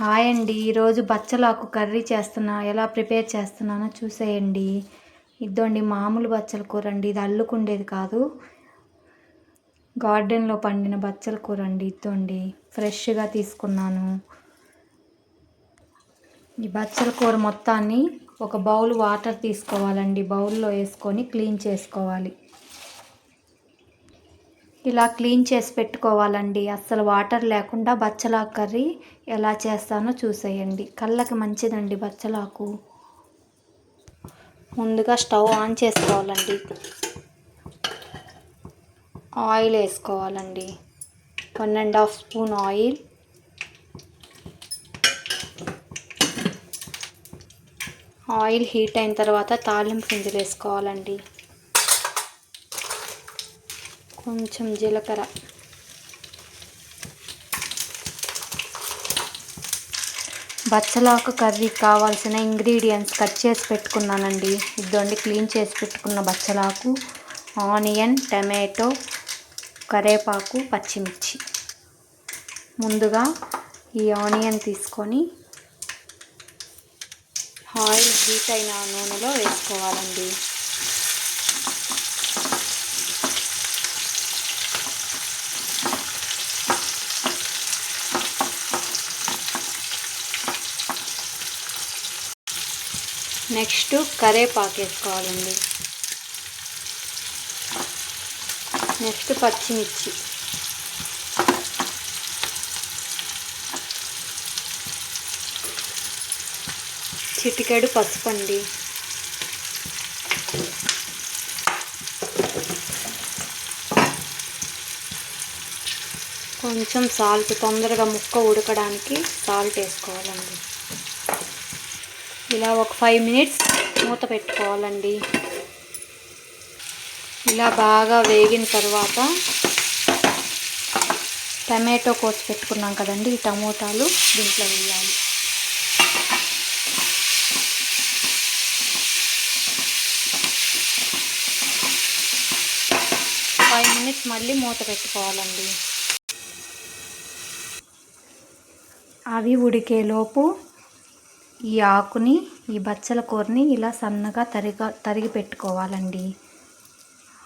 Hi అండి. ఈరోజు బచ్చలాకు కర్రీ చేస్తున్నా. ఎలా ప్రిపేర్ చేస్తున్నానో చూసేయండి. ఇద్దండి మామూలు బచ్చల కూర అండి ఇది అల్లుకుండేది కాదు. గార్డెన్లో పండిన బచ్చల కూర అండి ఇద్దండి. ఫ్రెష్గా తీసుకున్నాను. ఈ బచ్చల కూర మొత్తాన్ని ఒక బౌల్ వాటర్ తీసుకోవాలండి. బౌల్లో వేసుకొని క్లీన్ చేసుకోవాలి. ఇలా క్లీన్ చేసి పెట్టుకోవాలండి. అస్సలు వాటర్ లేకుండా బచ్చలాకు కర్రీ ఎలా చేస్తానో చూసేయండి. కళ్ళకి మంచిదండి బచ్చలాకు. ముందుగా స్టవ్ ఆన్ చేసుకోవాలండి. ఆయిల్ వేసుకోవాలండి. One and half spoon oil. Oil heat అయిన తర్వాత తాలింపు గింజలు వేసుకోవాలండి. కొంచెం జీలకర్ర. బచ్చలాకు కర్రీ కావాల్సిన ఇంగ్రీడియంట్స్ కట్ చేసి పెట్టుకున్నానండి. ఇద్దండి క్లీన్ చేసి పెట్టుకున్న బచ్చలాకు ఆనియన్ టమాటో కరేపాకు పచ్చిమిర్చి. ముందుగా ఈ ఆనియన్ తీసుకొని ఆయిల్ హీట్ అయిన నూనెలో వేసుకోవాలండి. నెక్స్ట్ కరేపాకు వేసుకోవాలండి నెక్స్ట్ పచ్చిమిర్చి. చిటికెడు పసుపు అండి కొంచెం సాల్ట్ తొందరగా ముక్క ఉడకడానికి సాల్ట్ వేసుకోవాలండి. ఇలా ఒక ఫైవ్ మినిట్స్ మూత పెట్టుకోవాలండి. ఇలా బాగా వేగిన తర్వాత టమాటో కోసి పెట్టుకున్నాం కదండి ఈ టమోటాలు దీంట్లో వేయాలి. ఫైవ్ మినిట్స్ మళ్ళీ మూత పెట్టుకోవాలండి. అవి ఉడికేలోపు ఈ ఆకుని ఈ బచ్చల కూరని ఇలా సన్నగా తరిగా తరిగి పెట్టుకోవాలండి.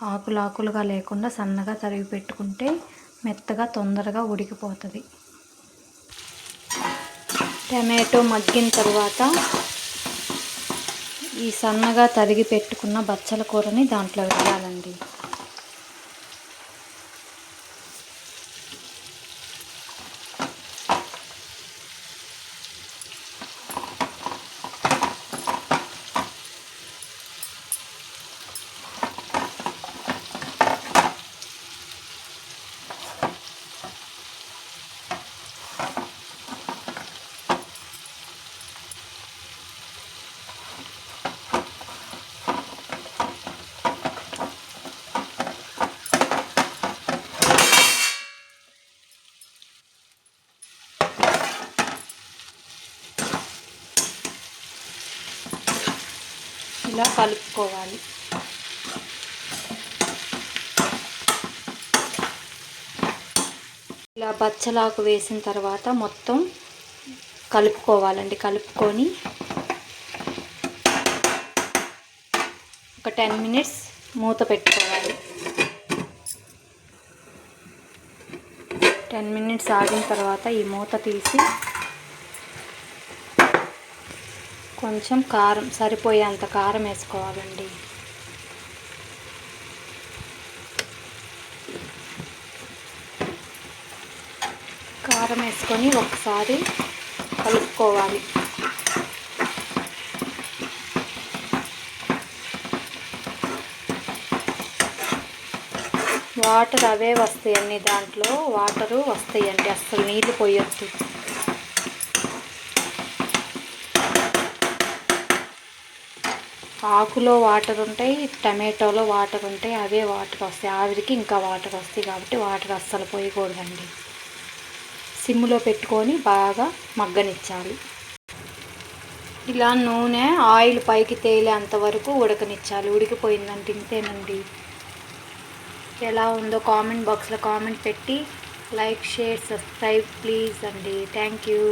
ఆకులు ఆకులుగా లేకుండా సన్నగా తరిగి పెట్టుకుంటే మెత్తగా తొందరగా ఉడికిపోతుంది. టమాటో మగ్గిన తర్వాత ఈ సన్నగా తరిగి పెట్టుకున్న బచ్చల కూరని దాంట్లో వేయాలండి. ఇలా కలుపుకోవాలి. ఇలా బచ్చలాకు వేసిన తర్వాత మొత్తం కలుపుకోవాలండి. కలుపుకొని ఒక టెన్ మినిట్స్ మూత పెట్టుకోవాలి. టెన్ మినిట్స్ ఆగిన తర్వాత ఈ మూత తీసి కొంచెం కారం సరిపోయేంత కారం వేసుకోవాలండి. కారం వేసుకొని ఒకసారి కలుపుకోవాలి. వాటర్ అవే వస్తాయండి దాంట్లో. వాటరు వస్తాయండి అస్సలు నీళ్ళు పోయొద్దు. ఆకులో వాటర్ ఉంటాయి టమాటోలో వాటర్ ఉంటాయి అవే వాటర్ వస్తాయి. ఆవిరికి ఇంకా వాటర్ వస్తాయి కాబట్టి వాటర్ అస్సలు పోయకూడదండి. సిమ్లో పెట్టుకొని బాగా మగ్గనిచ్చాలి. ఇలా నూనె ఆయిల్ పైకి తేలేంత వరకు ఉడకనిచ్చాలి. ఉడికిపోయిందంటే ఇంతేనండి ఎలా ఉందో కామెంట్ బాక్స్లో కామెంట్ పెట్టి లైక్ షేర్ సబ్స్క్రైబ్ ప్లీజ్ అండి. Thank you.